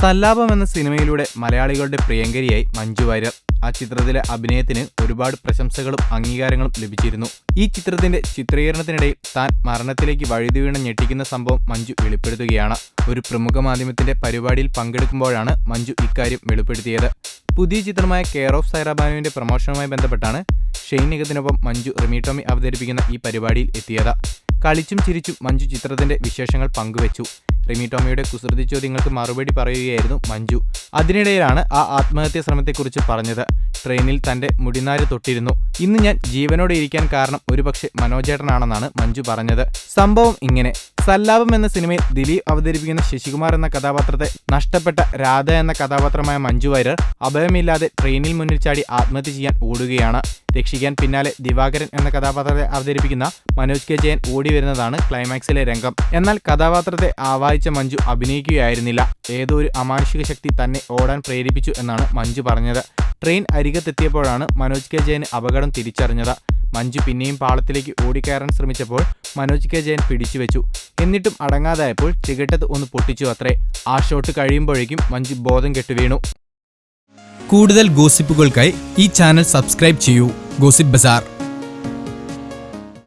സല്ലാപം എന്ന സിനിമയിലൂടെ മലയാളികളുടെ പ്രിയങ്കരിയായി മഞ്ജു വാര്യർ. ആ ചിത്രത്തിലെ അഭിനയത്തിന് ഒരുപാട് പ്രശംസകളും അംഗീകാരങ്ങളും ലഭിച്ചിരുന്നു. ഈ ചിത്രത്തിന്റെ ചിത്രീകരണത്തിനിടയിൽ താൻ മരണത്തിലേക്ക് വഴുതി വീണ ഞെട്ടിക്കുന്ന സംഭവം മഞ്ജു വെളിപ്പെടുത്തുകയാണ്. ഒരു പ്രമുഖ മാധ്യമത്തിന്റെ പരിപാടിയിൽ പങ്കെടുക്കുമ്പോഴാണ് മഞ്ജു ഇക്കാര്യം വെളിപ്പെടുത്തിയത്. പുതിയ ചിത്രമായ കെയർ ഓഫ് സൈറാബാനുവിന്റെ പ്രമോഷനുമായി ബന്ധപ്പെട്ടാണ് ഷെയ്ൻ നിഗത്തിനൊപ്പം മഞ്ജു റിമി ടോമി അവതരിപ്പിക്കുന്ന ഈ പരിപാടിയിൽ എത്തിയത്. കളിച്ചും ചിരിച്ചും മഞ്ജു ചിത്രത്തിന്റെ വിശേഷങ്ങൾ പങ്കുവച്ചു. റിമി ടോമിയുടെ കുസൃതി ചോദ്യങ്ങൾക്ക് മറുപടി പറയുകയായിരുന്നു മഞ്ജു. അതിനിടയിലാണ് ആ ആത്മഹത്യാ ശ്രമത്തെക്കുറിച്ച് പറഞ്ഞത്. ട്രെയിനിൽ തന്റെ മുടിനാര് തൊട്ടിരുന്നു. ഇന്ന് ഞാൻ ജീവനോടെ ഇരിക്കാൻ കാരണം ഒരുപക്ഷെ മനോജേട്ടനാണെന്നാണ് മഞ്ജു പറഞ്ഞത്. സംഭവം ഇങ്ങനെ. സല്ലാപം എന്ന സിനിമയിൽ ദിലീപ് അവതരിപ്പിക്കുന്ന ശശികുമാർ എന്ന കഥാപാത്രത്തെ നഷ്ടപ്പെട്ട രാധ എന്ന കഥാപാത്രമായ മഞ്ജു വാര്യർ അഭയമില്ലാതെ ട്രെയിനിൽ മുന്നിൽ ചാടി ആത്മഹത്യ ചെയ്യാൻ ഓടുകയാണ്. രക്ഷിക്കാൻ പിന്നാലെ ദിവാകരൻ എന്ന കഥാപാത്രത്തെ അവതരിപ്പിക്കുന്ന മനോജ് കെ ജയൻ ഓടി വരുന്നതാണ് ക്ലൈമാക്സിലെ രംഗം. എന്നാൽ കഥാപാത്രത്തെ ആവാഹിച്ച മഞ്ജു അഭിനയിക്കുകയായിരുന്നില്ല. ഏതോ ഒരു അമാനുഷിക ശക്തി തന്നെ ഓടാൻ പ്രേരിപ്പിച്ചു എന്നാണ് മഞ്ജു പറഞ്ഞത്. ട്രെയിൻ അരികത്തെത്തിയപ്പോഴാണ് മനോജ് കെ ജയൻ അപകടം തിരിച്ചറിഞ്ഞത്. മഞ്ജു പിന്നെയും പാളത്തിലേക്ക് ഓടിക്കയറാൻ ശ്രമിച്ചപ്പോൾ മനോജ് കെ ജയൻ പിടിച്ചുവെച്ചു. എന്നിട്ടും അടങ്ങാതായപ്പോൾ ചികട്ടത് ഒന്ന് പൊട്ടിച്ചു അത്രേ. ആ ഷോട്ട് കഴിയുമ്പോഴേക്കും മഞ്ജു ബോധം കെട്ടു വീണു. കൂടുതൽ ഗോസിപ്പുകൾക്കായി ഈ ചാനൽ സബ്സ്ക്രൈബ് ചെയ്യൂ. ഗോസിപ്പ് ബസാർ.